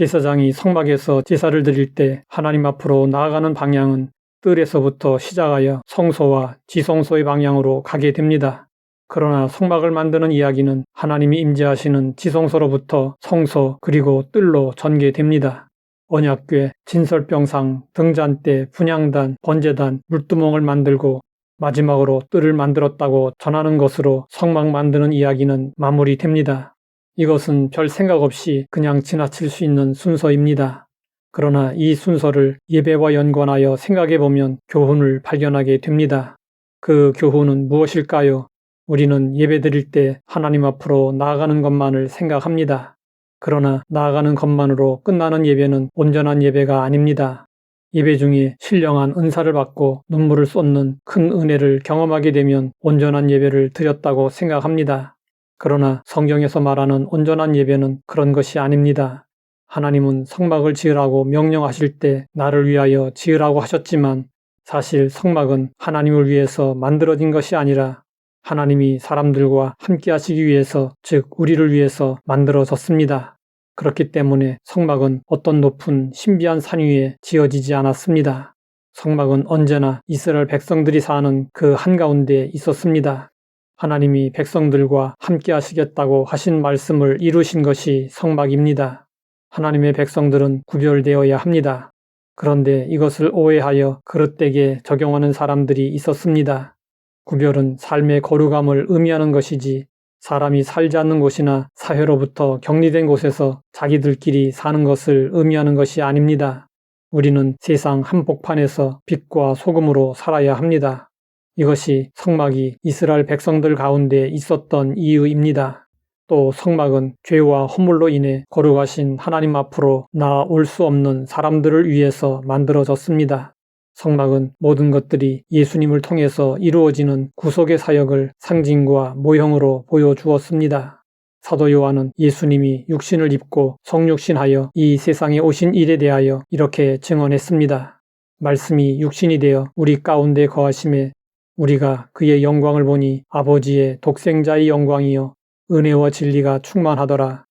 제사장이 성막에서 제사를 드릴 때 하나님 앞으로 나아가는 방향은 뜰에서부터 시작하여 성소와 지성소의 방향으로 가게 됩니다. 그러나 성막을 만드는 이야기는 하나님이 임재하시는 지성소로부터 성소 그리고 뜰로 전개됩니다. 언약궤, 진설병상, 등잔대, 분향단, 번제단, 물두멍을 만들고 마지막으로 뜰을 만들었다고 전하는 것으로 성막 만드는 이야기는 마무리됩니다. 이것은 별 생각 없이 그냥 지나칠 수 있는 순서입니다. 그러나 이 순서를 예배와 연관하여 생각해 보면 교훈을 발견하게 됩니다. 그 교훈은 무엇일까요? 우리는 예배 드릴 때 하나님 앞으로 나아가는 것만을 생각합니다. 그러나 나아가는 것만으로 끝나는 예배는 온전한 예배가 아닙니다. 예배 중에 신령한 은사를 받고 눈물을 쏟는 큰 은혜를 경험하게 되면 온전한 예배를 드렸다고 생각합니다. 그러나 성경에서 말하는 온전한 예배는 그런 것이 아닙니다. 하나님은 성막을 지으라고 명령하실 때 나를 위하여 지으라고 하셨지만 사실 성막은 하나님을 위해서 만들어진 것이 아니라 하나님이 사람들과 함께 하시기 위해서, 즉, 우리를 위해서 만들어졌습니다. 그렇기 때문에 성막은 어떤 높은 신비한 산 위에 지어지지 않았습니다. 성막은 언제나 이스라엘 백성들이 사는 그 한가운데 있었습니다. 하나님이 백성들과 함께 하시겠다고 하신 말씀을 이루신 것이 성막입니다. 하나님의 백성들은 구별되어야 합니다. 그런데 이것을 오해하여 그릇되게 적용하는 사람들이 있었습니다. 구별은 삶의 거룩함을 의미하는 것이지 사람이 살지 않는 곳이나 사회로부터 격리된 곳에서 자기들끼리 사는 것을 의미하는 것이 아닙니다. 우리는 세상 한복판에서 빛과 소금으로 살아야 합니다. 이것이 성막이 이스라엘 백성들 가운데 있었던 이유입니다. 또 성막은 죄와 허물로 인해 거룩하신 하나님 앞으로 나올 수 없는 사람들을 위해서 만들어졌습니다. 성막은 모든 것들이 예수님을 통해서 이루어지는 구속의 사역을 상징과 모형으로 보여주었습니다. 사도 요한은 예수님이 육신을 입고 성육신하여 이 세상에 오신 일에 대하여 이렇게 증언했습니다. 말씀이 육신이 되어 우리 가운데 거하심에 우리가 그의 영광을 보니 아버지의 독생자의 영광이요 은혜와 진리가 충만하더라.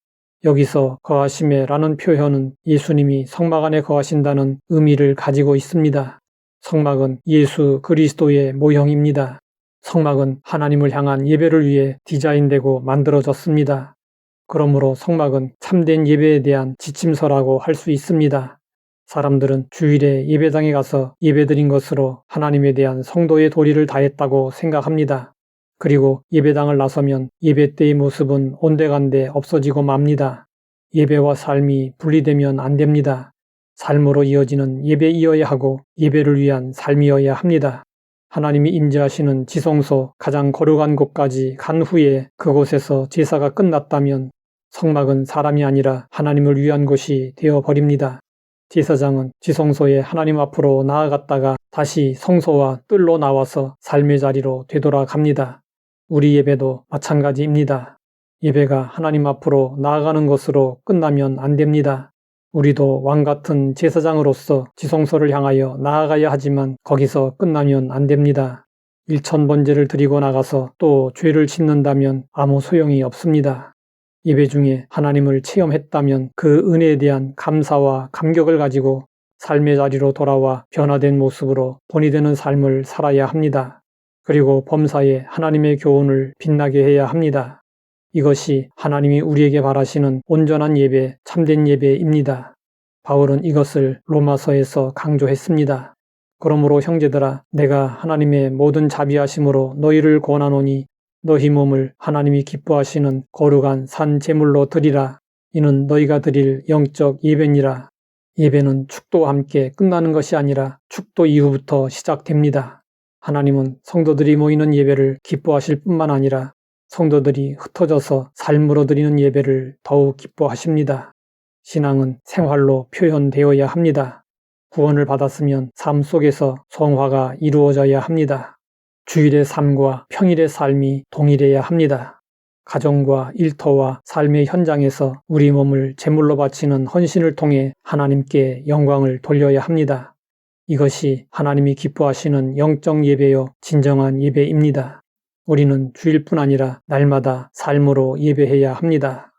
여기서 거하심에 라는 표현은 예수님이 성막 안에 거하신다는 의미를 가지고 있습니다. 성막은 예수 그리스도의 모형입니다. 성막은 하나님을 향한 예배를 위해 디자인되고 만들어졌습니다. 그러므로 성막은 참된 예배에 대한 지침서라고 할 수 있습니다. 사람들은 주일에 예배당에 가서 예배드린 것으로 하나님에 대한 성도의 도리를 다했다고 생각합니다. 그리고 예배당을 나서면 예배 때의 모습은 온데간데 없어지고 맙니다. 예배와 삶이 분리되면 안 됩니다. 삶으로 이어지는 예배이어야 하고 예배를 위한 삶이어야 합니다. 하나님이 임재하시는 지성소 가장 거룩한 곳까지 간 후에 그곳에서 제사가 끝났다면 성막은 사람이 아니라 하나님을 위한 곳이 되어 버립니다. 제사장은 지성소에 하나님 앞으로 나아갔다가 다시 성소와 뜰로 나와서 삶의 자리로 되돌아갑니다. 우리 예배도 마찬가지입니다. 예배가 하나님 앞으로 나아가는 것으로 끝나면 안 됩니다. 우리도 왕 같은 제사장으로서 지성소를 향하여 나아가야 하지만 거기서 끝나면 안 됩니다. 일천 번제를 드리고 나가서 또 죄를 짓는다면 아무 소용이 없습니다. 예배 중에 하나님을 체험했다면 그 은혜에 대한 감사와 감격을 가지고 삶의 자리로 돌아와 변화된 모습으로 본이 되는 삶을 살아야 합니다. 그리고 범사에 하나님의 교훈을 빛나게 해야 합니다. 이것이 하나님이 우리에게 바라시는 온전한 예배, 참된 예배입니다. 바울은 이것을 로마서에서 강조했습니다. 그러므로 형제들아 내가 하나님의 모든 자비하심으로 너희를 권하노니 너희 몸을 하나님이 기뻐하시는 거룩한 산 제물로 드리라. 이는 너희가 드릴 영적 예배니라. 예배는 축도와 함께 끝나는 것이 아니라 축도 이후부터 시작됩니다. 하나님은 성도들이 모이는 예배를 기뻐하실 뿐만 아니라 성도들이 흩어져서 삶으로 드리는 예배를 더욱 기뻐하십니다. 신앙은 생활로 표현되어야 합니다. 구원을 받았으면 삶 속에서 성화가 이루어져야 합니다. 주일의 삶과 평일의 삶이 동일해야 합니다. 가정과 일터와 삶의 현장에서 우리 몸을 제물로 바치는 헌신을 통해 하나님께 영광을 돌려야 합니다. 이것이 하나님이 기뻐하시는 영적 예배요 진정한 예배입니다. 우리는 주일뿐 아니라 날마다 삶으로 예배해야 합니다.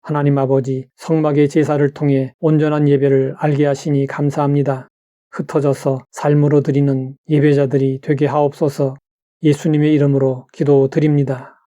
하나님 아버지 성막의 제사를 통해 온전한 예배를 알게 하시니 감사합니다. 흩어져서 삶으로 드리는 예배자들이 되게 하옵소서 예수님의 이름으로 기도드립니다.